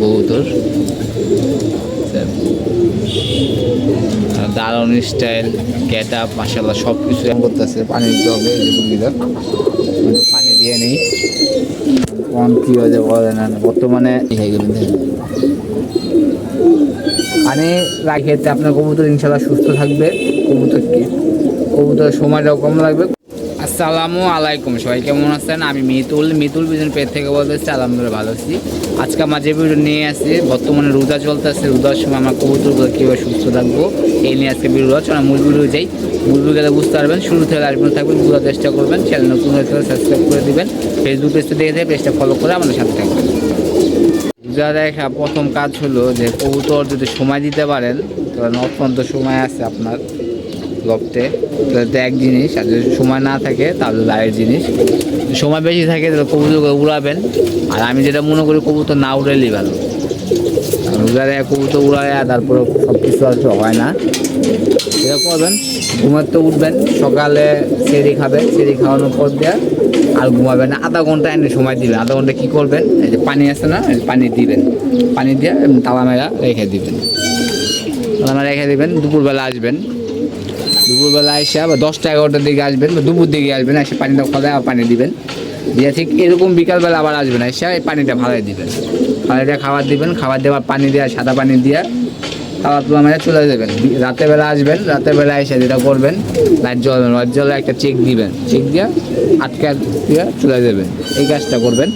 কবুতর। দারুণ style get up মাসাল্লাহ সব কিছু করতেছে পানি দিতে হবে একটু পানি দিয়ে নেই। কম কী হয়েছে বলে না, বর্তমানে হয়ে পানি রাখে এতে আপনার কবুতর ইনশাল্লাহ সুস্থ থাকবে। কবুতর কি? কবুতরের সময়টাও কম লাগবে। আসসালামু আলাইকুম। সবাই কেমন আছেন? আমি মিতুল। মিতুল বিজন পেট থেকে বলতেছি, আলহামদুলিল্লাহ ভালো আছি। আজকে আমার যে ভিডিও নিয়ে আসি, বর্তমানে রোজা চলতেছে। রোজার সময় আমার কবুতরগুলো কীভাবে সুস্থ থাকব এই নিয়ে আজকে ভিডিও চলো মূল ভিডিও যাই মূল ভিডিও বুঝতে পারবেন। শুরু থেকে আসবেন থাকবেন, বোঝার চেষ্টা করবেন। চ্যানেল নতুন হয়ে সাবস্ক্রাইব করে দিবেন। ফেসবুক পেজটা দেখে দেখে পেজটা ফলো করে আমাদের সাথে থাকবেন। রোজা দেখা, প্রথম কাজ হলো যে কবুতর যদি সময় দিতে পারেন, তাহলে অত্যন্ত সময় আছে আপনার। লফটে। তাহলে এক জিনিস, আর যদি সময় না থাকে, তাহলে লাইয়ের জিনিস। সময় বেশি থাকে, তাহলে কবুতর উড়াবেন। আর আমি যেটা মনে করি, কবুতর না উড়ালেই ভালো। রোজারে কবুতর উড়ায় তারপরে সব কিছু আর হয় না। এটা করবেন ঘুমার তো উঠবেন, সকালে সেরি খাবেন সেরি খাওয়ানোর পর দিয়ে আর ঘুমাবেন না। আধা ঘণ্টা এনে সময় দিবেন। আধা ঘণ্টা কী করবেন? এই যে পানি আছে না পানি দিবেন। পানি দিয়ে তালা মেরা রেখে দিবেন। তালা রেখে দিবেন, দুপুরবেলা আসবেন। দুপুরবেলা এসে আবার দশটা এগারোটার দিকে আসবেন বা দুপুর দিকে আসবেন, এসে পানিটা খোলায় আবার পানি দিবেন। দিয়ে ঠিক এরকম বিকালবেলা আবার আসবেন, এসে এই পানিটা ভালাই দিবেন। পানিটা খাবার দিবেন, খাবার দেওয়ার পানি দেওয়া সাদা পানি দিয়ে খাবার তোলা মেরে চলে যাবেন। বি- রাতের বেলা আসবেন রাতের বেলা এসে যেটা করবেন, লাইট জ্বলবেন, লাইট জ্বলে একটা চেক দিবেন। চেক দিয়ে আটকা দিয়ে চলে যাবেন। এই কাজটা করবেন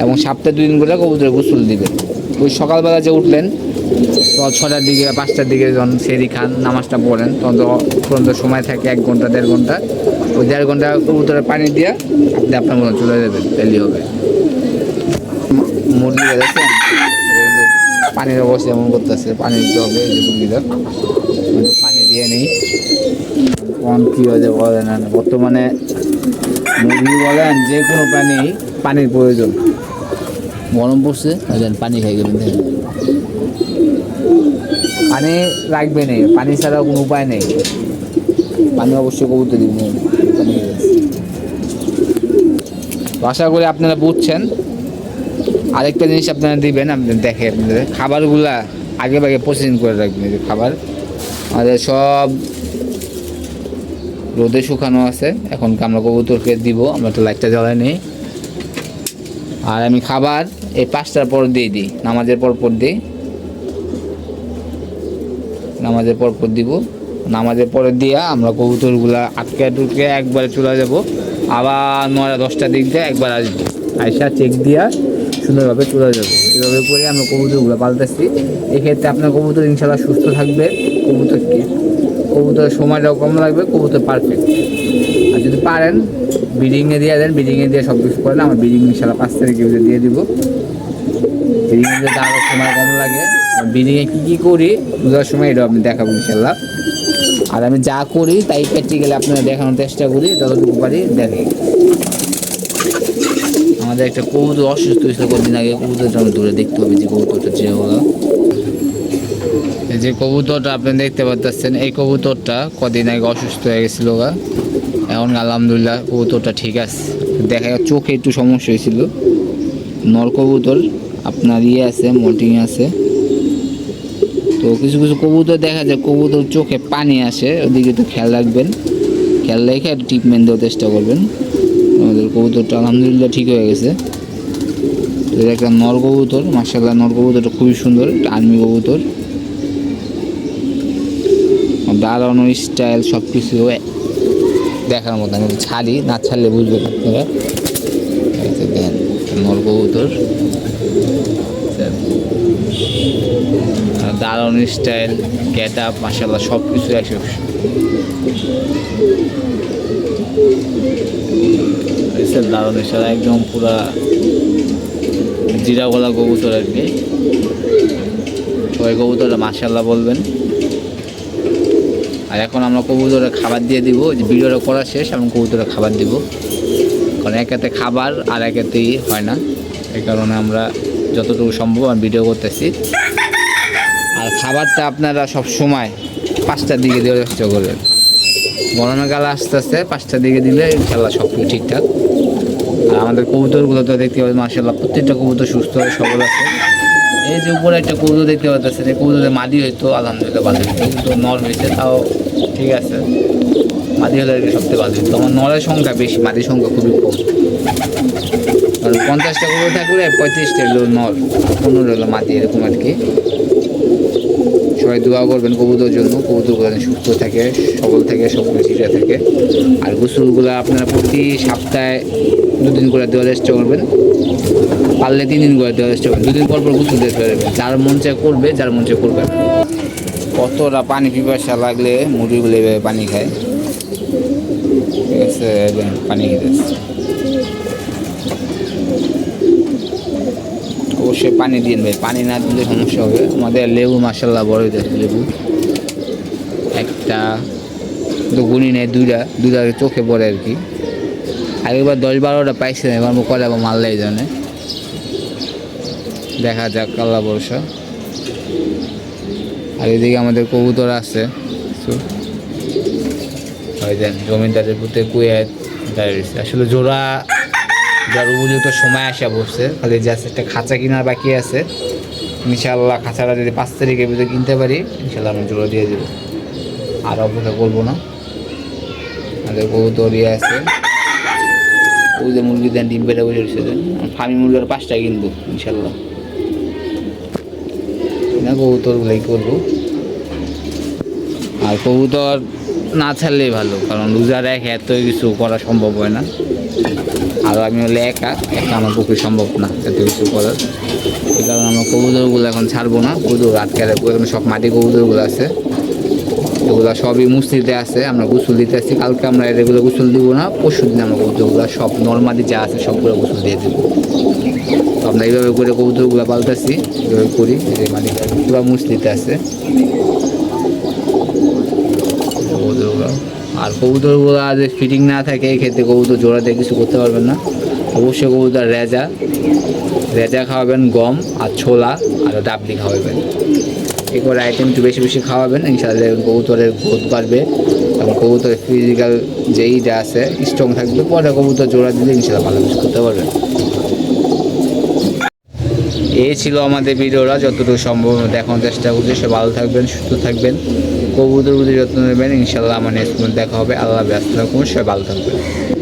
এবং সপ্তাহে দুদিন করে কবুতরে গোসল দিবেন। ওই সকালবেলা যে উঠলেন তো ছটার দিকে, পাঁচটার দিকে যখন সেরি খান নামাজটা পড়েন, তখন পর্যন্ত সময় থাকে এক ঘণ্টা, দেড় ঘণ্টা। ওই দেড় ঘণ্টা কবুতরে পানি দিয়ে আপনি আপনার মতো চলে যাবেন তাহলেই হবে। মুরগি দেখেন? পানির অবস্থা এমন করতেছে, পানি দিতে হবে মুরগিটা পানি দিয়ে নেই। কোন কী হয়েছে বলে না, বর্তমানে মুরগি বলেন যে কোনো প্রাণী পানির প্রয়োজন। গরম পড়ছে পানি খাই গেলেন। পানি রাখবে নেই পানি ছাড়া কোনো উপায় নেই। পানি অবশ্যই কবুতর দিব আশা করি আপনারা বুঝছেন। আরেকটা জিনিস আপনারা দিবেন, আপনি দেখেন আপনাদের। খাবারগুলা আগে ভাগে প্রসেসিং করে রাখবেন খাবার। আমাদের সব রোদে শুকানো আছে, এখন আমরা কবুতরকে দিব, আমরা তো লাইটটা জ্বালাই নেই। আর আমি খাবার এই পাঁচটার পর দিয়ে দিই, নামাজের পর পর দিই। নামাজের পর পর দিব। নামাজের পরে দিয়া আমরা কবুতরগুলা আটকে টুটকে একবারে চলে যাব। আবার নয়টা দশটার দিক দিয়ে একবার আসব। আইসা চেক দিয়া সুন্দরভাবে চলে যাব। এভাবে করে আমরা কবুতরগুলো পাল্টাচ্ছি এক্ষেত্রে আপনার কবুতর ইনশাল্লাহ সুস্থ থাকবে। কবুতর কি? কবুতরের সময়টাও কম লাগবে, কবুতর পারফেক্ট আর যদি পারেন বিডিংয়ে দিয়ে দেন বিডিংয়ে দিয়ে সব কিছু করেন, আমার বিডিং ইনশাল্লাহ পাঁচ তারিখে দিয়ে দিব। যদি আরও সময় কম লাগে বিডিংয়ে কী কী করি, বুঝার সময় এটা আপনি দেখাবো ইনশাল্লাহ। আর আমি যা করি, তাই প্র্যাকটিক্যালি আপনারা দেখানোর চেষ্টা করি, যতটুকু পারি দেখি আমাদের একটা কবুতর অসুস্থ হয়েছিল কদিন আগে, কবুতরটা আমি দূরে দেখতে হবে, যে কবুতরটা যে হলো। এই যে কবুতরটা আপনি দেখতে পাচ্ছেন এই কবুতরটা কদিন আগে অসুস্থ হয়ে গেছিল গা। এখন আলহামদুলিল্লাহ কবুতরটা ঠিক আছে। দেখা চোখে একটু সমস্যা হয়েছিল। নর কবুতর আপনার ইয়ে আছে মোল্টিং আছে। তো কিছু কিছু কবুতর দেখা যায়, কবুতর চোখে পানি আসে, ওদিকে তো খেয়াল রাখবেন। খেয়াল রেখে ট্রিটমেন্ট দেওয়ার চেষ্টা করবেন। আমাদের কবুতরটা আলহামদুলিল্লাহ ঠিক হয়ে গেছে। এটা একটা নর কবুতর মার্শাল্লাহ নর কবুতরটা খুবই সুন্দর আর্মি কবুতর। দাঁড়ানো স্টাইল সব কিছু দেখার মতো ছাড়ি, না ছাড়লে বুঝবেন আপনারা। দেখেন নর কবুতর। দারুণ স্টাইল গেট আপ মাসাল্লাহ সব কিছু একশো দারুণ স্টাইল, একদম পুরা জিরা গলা কবুতর আর কি। ওই কবুতরটা মাসাল্লাহ বলবেন। আর এখন আমরা কবুতরে খাবার দিয়ে দিব, যে ভিডিওটা করা শেষ এবং কবুতরে খাবার দিব। কারণ একাতে খাবার আর একাতেই হয় না। এই কারণে আমরা যতটুকু সম্ভব আমি ভিডিও করতেছি। খাবারটা আপনারা সব সময় পাঁচটার দিকে দেওয়ার চেষ্টা করবেন। কালে আস্তে আস্তে পাঁচটার দিকে দিলে ইনশাল্লাহ সব কিছু ঠিকঠাক। আর আমাদের কবুতরগুলো তো দেখতে পাবেন মার্শাল্লাহ প্রত্যেকটা কবুতর সুস্থ, সবল আছে। এই যে উপরে একটা কৌদো দেখতে পাচ্ছেন, এই কৌদোতে মাদি হয়তো, আলহামদুলিল্লাহ হইতো কিন্তু নর হয়েছে, তাও ঠিক আছে। মাদি হলে আর ভালো হইতো আমার নরের সংখ্যা বেশি, মাদির সংখ্যা খুবই কম। কারণ পঞ্চাশটা কৌদো থাকলে পঁয়ত্রিশটা হলো নর পনেরো হলো মাদি, এরকম আর কি। সবাই দোয়া করবেন কবুতর জন্য, কবুতরগুলো যেন সুস্থ থাকে, সবল থাকে সবগুলো ঠিকঠাক থাকে। আর গোসলগুলো আপনারা প্রতি সপ্তাহে দুদিন করে দেওয়ার চেষ্টা করবেন। পারলে তিন দিন করে দেওয়ার চেষ্টা করবেন। দুদিন পর পর গোসল দিতে পারবেন যার মন চায় করবে, যার মন চায় করবে কতটা পানি পিপাসা লাগলে এভাবে পানি খায়? ঠিক আছে পানি খেতেছে। অবশ্যই পানি দিন ভাই পানি না দিলে সমস্যা হবে। আমাদের লেবু মাসাল্লাহ বড় হয়ে লেবু। একটা তো গুনি নেই, দুইটা দুইটা চোখে পড়ে আর কি। আগেবার দশ বারোটা পাইছে না এবার কলে আবার মারলে এই জন্যে। দেখা যাক, আল্লাহ বর্ষা আর এদিকে আমাদের কবুতর আছে। জমিদারের পুঁতে কুয়ে দাঁড়িয়েছে আসলে জোড়া যার উপযুক্ত সময় আসা বসছে, খালি জাস্ট একটা খাঁচা কেনার বাকি আছে। ইনশাল্লাহ খাঁচাটা যদি পাঁচ তারিখের ভিতরে কিনতে পারি ইনশাল্লাহ আমি জোড়া দিয়ে দেবো। আর অপেক্ষা করব না। আমাদের কবুতর ইয়ে আছে। ওই যে মুরগি দেন, ডিম পেটে বসে রয়েছে ফার্মি মুরগি আর পাঁচটা কিনবো ইনশাল্লাহ না, কবুতরগুলোই করব। আর কবুতর না ছাড়লেই ভালো, কারণ রোজা রেখে এত কিছু করা সম্ভব হয় না। আর আমি হলে একা একা আমার পক্ষে সম্ভব না, এত কিছু করার। এই কারণে আমরা কবুতরগুলো এখন ছাড়বো না। কবুতর আটকে রাখব, এখানে সব মাটি কবুতরগুলো আছে। এগুলো সবই মুসলিতে আছে, আমরা গোসল দিতে আসছি। কালকে আমরা এগুলো গোসল দিব না, পরশু দিন আমরা কবুতরগুলো সব নর্মালি যা আছে সবগুলো গোসল দিয়ে দেবো। তো আমরা এইভাবে করে কবুতরগুলো পাল্টাচ্ছি এইভাবে করি যে মালিক পুরো মুসলিতে আছে। কবুতরগুলো আর কবুতরগুলো যে ফিটিং না থাকে এই ক্ষেত্রে কবুতর জোড়াতে কিছু করতে পারবেন না। অবশ্যই কবুতর রেজা। রেজা খাওয়াবেন গম আর ছোলা আর ডাবলি খাওয়াবেন। এই করে আইটেম একটু বেশি বেশি খাওয়াবেন, ইনশাআল্লাহ কবুতরের গ্রোথ বাড়বে এবং কবুতরের ফিজিক্যাল যেইটা আছে স্ট্রং থাকবে, পরে কবুতর জোড়া দিলে ইনশাআল্লাহ ভালো কিছু করতে পারবেন। এই ছিল আমাদের ভিডিওটা, যতটুকু সম্ভব দেখানোর চেষ্টা করছি, সে ভালো থাকবেন, সুস্থ থাকবেন। কবুতর বুঝে যত্ন নেবেন। ইনশাল্লাহ আমার নেক্সট দেখা হবে। আল্লাহ ব্যস্ত থাকুন সবাই ভালো থাকবেন।